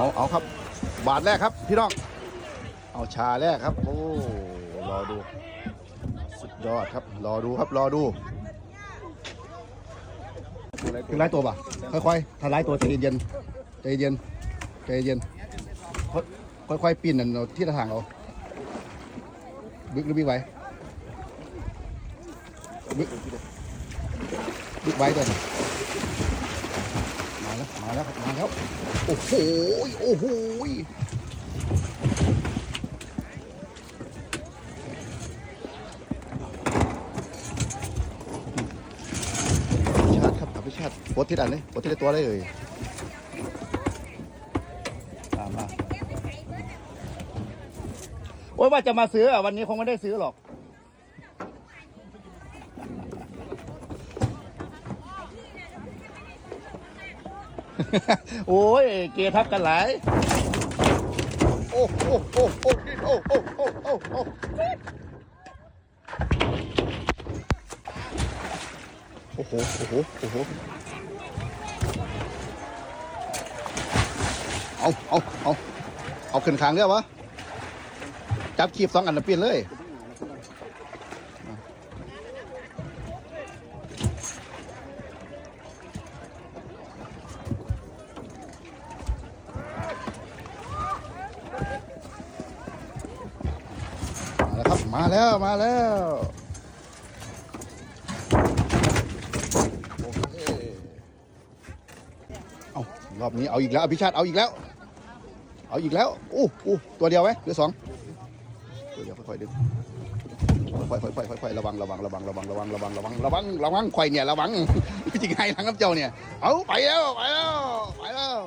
เอาเอาครับ บาทแรกครับพี่น้องเอาชาแรกครับ โอ้รอดู สุดยอดครับ รอดูครับรอดูถึงไล่ตัวป่ะค่อยๆถ้าไล่ตัวใจเย็นใจเย็นใจเย็นค่อยๆปีนนั่นเอาที่ทางเอาบึกหรือบิ๊กไว้บึกบิ๊กไว้ตัวนี้ มาแล้วมาแล้วครับมาแล้วโอ้โหโอ้โหชาติครับอภิชาติโพสที่อันนี้โพสที่ตัวเลยเลยตามมาโอ้ยว่าจะมาซื้ออะวันนี้คงไม่ได้ซื้อหรอก โอ้ย เกทับกันหลาย โอ้โอ้โอ้โอ้ดิ้โอ้โอ้โอ้โอ้โอ้โอ้โห โอ้โห โอ้โห เอาเอาเอาเอาขึ้นคางเรียวะ จับคีบสองอันแล้วเปลี่ยนเลย แล้วครับ มาแล้วมาแล้วโอเคเอารอบนี้เอาอีกแล้วอภิชาติเอาอีกแล้ว เอาอีกแล้วอู้อู้ตัวเดียวไหมหรือสองตัวเดียวค่อยๆดึงค่อยๆค่อยๆค่อยๆระวังระวังระวังระวังระวังระวังระวังระวังระวังข่อยเนี่ยระวังจริงไงทางน้ำเจ้าเนี่ย เอาไปแล้วไปแล้วไปแล้ว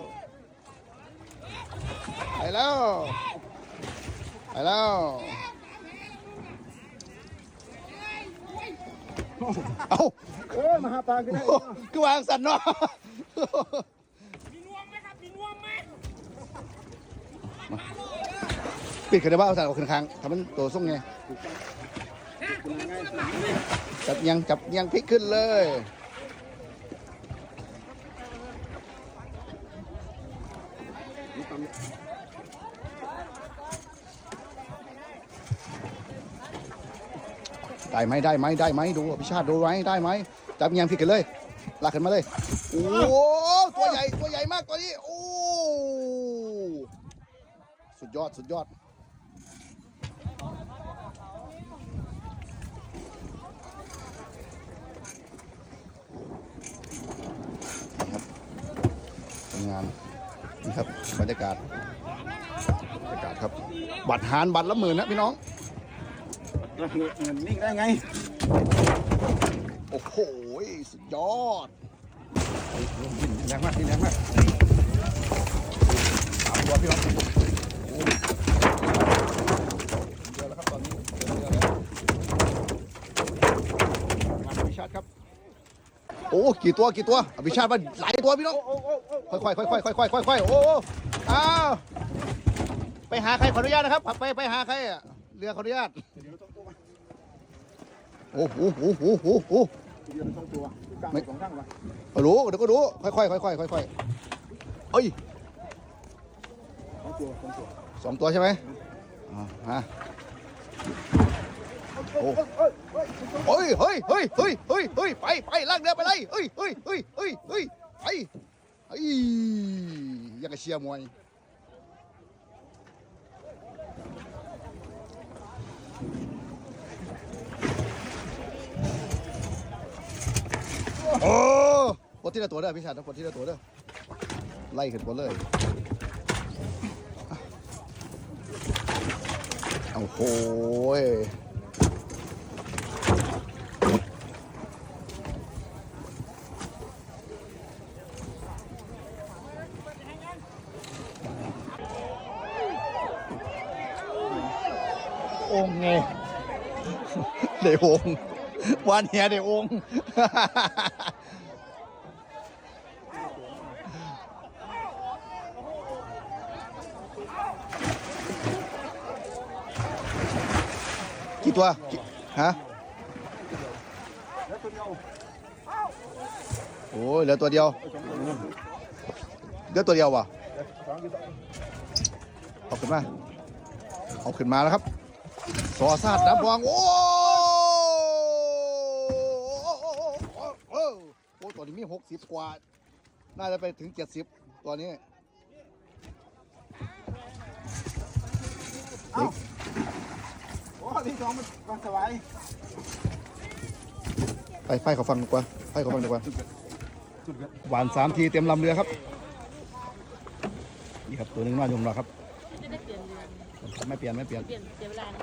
ไปแล้วไปแล้ว เอาเอ้ยมาหาปลากันได้โอ้คือวางสันเนาะมีนวมไหมครับมีนวมไหมปิดกันได้บ้างเอาสันออกข้างๆทำมันตัวส่งไงจับยังจับยังพลิกขึ้นเลย ได้ไหมได้ไหมได้ไหมดูพิชาติดูไหมได้ไหมจับยังพลิกกันเลยลากขึ้นมาเลยโอ้โหตัวใหญ่ตัวใหญ่มากตัวนี้โอ้สุดยอดสุดยอดนะครับทำงานนี่ครับบรรยากาศบรรยากาศครับ บัตรหารบัตรละหมื่นนะพี่น้อง นิ่งได้ไง โอ้โห สุดยอดแรงมากแรงมากสามตัวพี่น้องโอ้เดียวแล้วครับตอนนี้เยอะแล้วมาอภิชาติครับ โอ้ กี่ตัว กี่ตัวอภิชาติมันหลายตัวพี่น้อง ค่อยๆ ค่อยๆ ค่อยๆ ค่อยๆค่อยๆโอ้โอ้อ้าวไปหาใครขออนุญาตนะครับ ไปไปหาใครอะเรือขออนุญาต โอ้โหโอ้โหโอ้โหเดียวสองตัวกลางสองข้างวะรู้เดี๋ยวก็รู้ค่อยๆค่อยๆค่อยๆเอ้ยสองตัวสองตัวสองตัวใช่ไหมอ่าฮะโอ้เฮ้ยเฮ้ยเฮ้ยเฮ้ยเฮ้ยเฮ้ยไปไปลากเรือไปเลยเฮ้ยเฮ้ยเฮ้ยเฮ้ยเฮ้ยไปไอ้ยังกับเชียร์มวยโอ้ปลด ที่ละตัวเด้อพี่ชาติปลดที่ละตัวเด้อไล่ขึ้นบนเลยโอ้โหยองค์ไงเดี๋ยวองค์วันเฮียเดี๋ยวอง กี่ตัวฮะโอ้ยเหลือตัวเดียวเหลือตัวเดียววะเอาขึ้นมาเอาขึ้นมาแล้วครับสอซาดดับบวงโอ้โอ้ตัวนี้มีหกสิบกว่า น่าจะไปถึงเจ็ดสิบตัวนี้ ที่สองมันมันสบายไปไฟเขาฟังดีกว่าไฟเขาฟังดีกว่าสุดยอดหวานสามทีเต็มลำเรือครับ นี่ครับตัวหนึงนอนอยมเราครับจะได้เปลี่ยนเรือนไม่เปลี่ยนไม่เปลี่ยน เปลี่ยนเสียเวลานะ